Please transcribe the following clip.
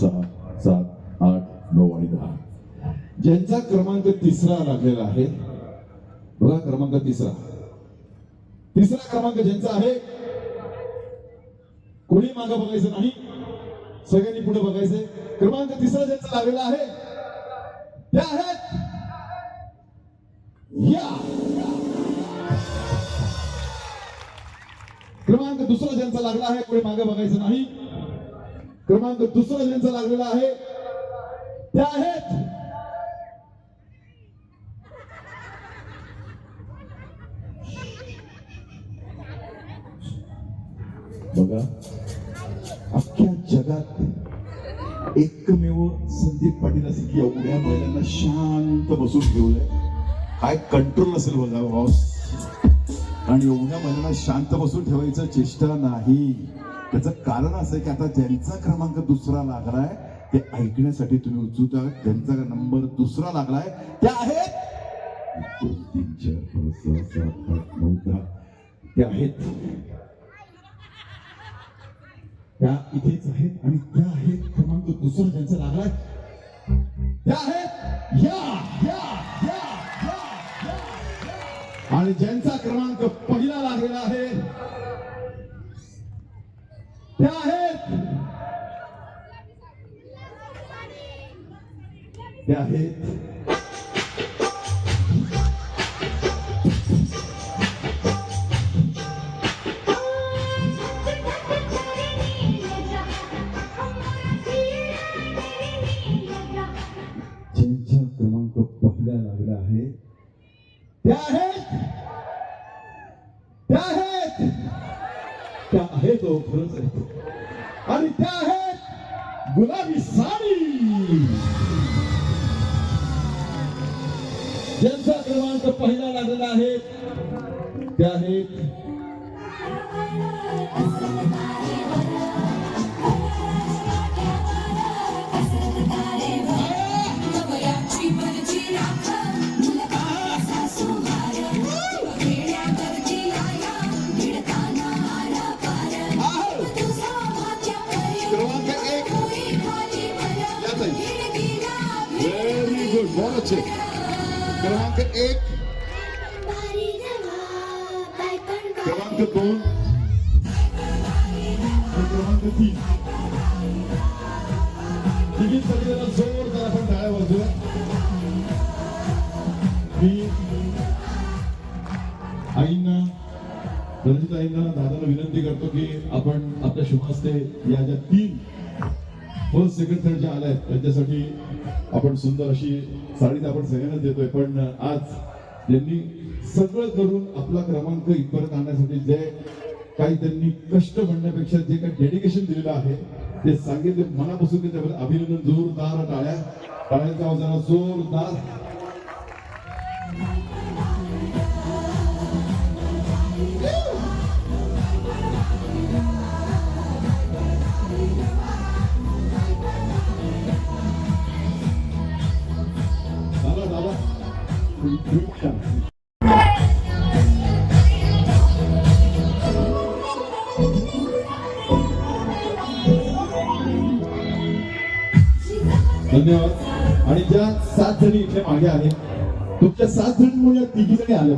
सहा सात आठ नऊ आणि दहा. ज्यांचा क्रमांक तिसरा लागलेला आहे बघा क्रमांक तिसरा. तिसरा क्रमांक ज्यांचा आहे कोणी मागं बघायचं नाही? सगळ्यांनी पुढे बघायचंय. क्रमांक तिसरा ज्यांचा लागलेला आहे त्या आहेत या. क्रमांक दुसरा ज्यांचा लागला आहे पुढे मागे बघायचं नाही? क्रमांक दुसरा ज्यांचा लागलेला आहे. त्या आहेत. बघा अख्ख्या जगात एकमेव संदीप पाटील असे की एवढ्या महिलांना शांत बसून ठेवलंय. काय कंट्रोल असेल बघा बॉस आणि एवढ्या महिलांना शांत बसून ठेवायचं चेष्टा नाही. त्याचं कारण असं आहे की आता ज्यांचा क्रमांक दुसरा लागलाय ते ऐकण्यासाठी तुम्ही उत्सुक आहात. ज्यांचा नंबर दुसरा लागलाय त्या आहेत त्या आहेत. त्या इथेच आहेत आणि त्या आहेत. क्रमांक दुसरा ज्यांचा लागलाय त्या आहेत. या या या, या. आणि ज्यांचा क्रमांक पहिला लागलेला आहे त्या आहेत. त्या आहेत. आहे. त्या आहेत. त्या आहेत. त्या आहेत हो, खरंच आहेत आणि त्या आहेत गुलाबी साडी. ज्यांचा क्रमांक पहिला लागलेला आहे त्या आहेत व्हेरी क्रमांक एक क्रमांक दोन क्रमांक तीन तिघींसाठी जरा जोरदार आपण टाळ्या वाजूया मी आईंना रणजित आईंना दादाला विनंती करतो की आपण आपल्या शुभास्ते या ज्या तीन फर्स्ट सेकंड थर्ड ज्या आल्या आहेत त्यांच्यासाठी आपण सुंदर अशी साडी तर आपण सगळ्यांनाच देतोय. पण आज त्यांनी सगळं करून आपला क्रमांक इतपर्यंत आणण्यासाठी जे काही त्यांनी कष्ट म्हणण्यापेक्षा जे काही डेडिकेशन दिलेलं आहे ते सांगितले. मनापासून त्याबद्दल अभिनंदन. जोरदार टाळ्या. टाळ्यांचा जोरदार. धन्यवाद. आणि ज्या सात जणी इथे मागे आले तुमच्या सात जणींमुळे या तिघी जणी आले.